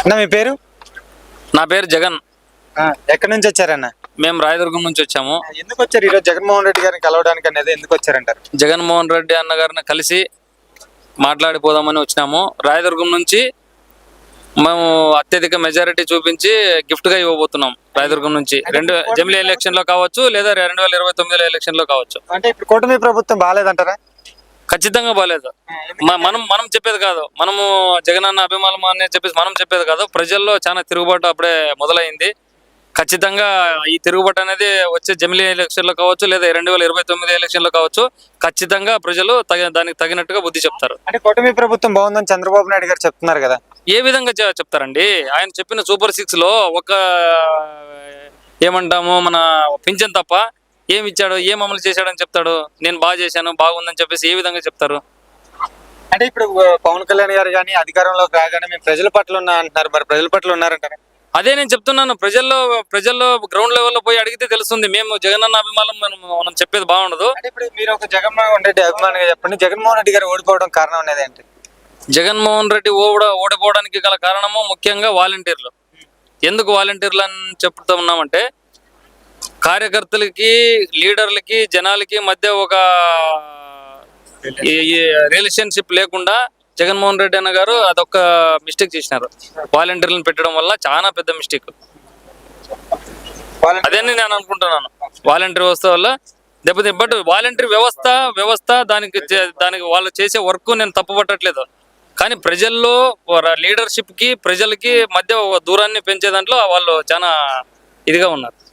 అన్న మీ పేరు? నా పేరు జగన్. ఎక్కడి నుంచి వచ్చారన్న? మేము రాయదుర్గం నుంచి వచ్చాము. ఎందుకు వచ్చారు? ఈరోజు జగన్మోహన్ రెడ్డి గారిని కలవడానికి అనేది ఎందుకు వచ్చారంటారు? జగన్మోహన్ రెడ్డి అన్న గారిని కలిసి మాట్లాడిపోదామని వచ్చినాము. రాయదుర్గం నుంచి మేము అత్యధిక మెజారిటీ చూపించి గిఫ్ట్గా ఇవ్వబోతున్నాం రాయదుర్గం నుంచి. రెండు జమిలీ ఎలక్షన్లో కావచ్చు లేదా రెండు వేల ఇరవై తొమ్మిదిలో ఎలక్షన్లో కావచ్చు. అంటే ఇప్పుడు కూటమి ప్రభుత్వం బాగాలేదంటారా? ఖచ్చితంగా బాగాలేదు మనం మనం చెప్పేది కాదు. మనము జగనన్న అభిమానం అని చెప్పేసి మనం చెప్పేది కాదు. ప్రజల్లో చాలా తిరుగుబాటు అప్పుడే మొదలైంది. ఖచ్చితంగా ఈ తిరుగుబాటు అనేది వచ్చే జమిలీ ఎలక్షన్లో కావచ్చు లేదా రెండు వేల ఇరవై తొమ్మిది ఎలక్షన్లో కావచ్చు ఖచ్చితంగా ప్రజలు తగ దానికి తగినట్టుగా బుద్ధి చెప్తారు. అంటే కూటమి ప్రభుత్వం బాగుందని చంద్రబాబు నాయుడు గారు చెప్తున్నారు కదా. ఏ విధంగా చెప్తారండి? ఆయన చెప్పిన సూపర్ సిక్స్లో ఒక ఏమంటాము మన పింఛన్ తప్ప ఏమి ఇచ్చాడు? ఏం అమలు చేశాడని చెప్తాడు? నేను బాగా చేశాను బాగుందని చెప్పేసి ఏ విధంగా చెప్తారు? అంటే ఇప్పుడు పవన్ కళ్యాణ్ గారు కానీ అధికారంలోకి రాగానే మేము ప్రజల పట్ల ఉన్నా అంటున్నారు. మరి ప్రజల పట్ల ఉన్నారంటారా? అదే నేను చెప్తున్నాను. ప్రజల్లో ప్రజల్లో గ్రౌండ్ లెవెల్లో పోయి అడిగితే తెలుస్తుంది. మేము జగనన్న అభిమానం మనం మనం చెప్పేది బాగుండదు. ఇప్పుడు మీరు ఒక జగన్మోహన్ రెడ్డి అభిమానిగా చెప్పండి. జగన్మోహన్ రెడ్డి గారు ఓడిపోవడం కారణం అనేది ఏంటి? జగన్మోహన్ రెడ్డి ఓడ ఓడిపోవడానికి గల కారణము ముఖ్యంగా వాలంటీర్లు. ఎందుకు వాలంటీర్లు అని చెప్తా ఉన్నామంటే కార్యకర్తలకి లీడర్లకి జనాలకి మధ్య ఒక రిలేషన్షిప్ లేకుండా జగన్మోహన్ రెడ్డి అన్న గారు అదొక మిస్టేక్ చేసినారు. వాలంటీర్లను పెట్టడం వల్ల చాలా పెద్ద మిస్టేక్ వాళ్ళ- అదే నేను అనుకుంటున్నాను. వాలంటీర్ వ్యవస్థ వల్ల దెబ్బతి బట్ వాలంటీర్ వ్యవస్థ వ్యవస్థ దానికి దానికి వాళ్ళు చేసే వర్క్ నేను తప్పుపట్టట్లేదు. కానీ ప్రజల్లో లీడర్షిప్కి ప్రజలకి మధ్య దూరాన్ని పెంచే దాంట్లో వాళ్ళు చాలా ఇదిగా ఉన్నారు.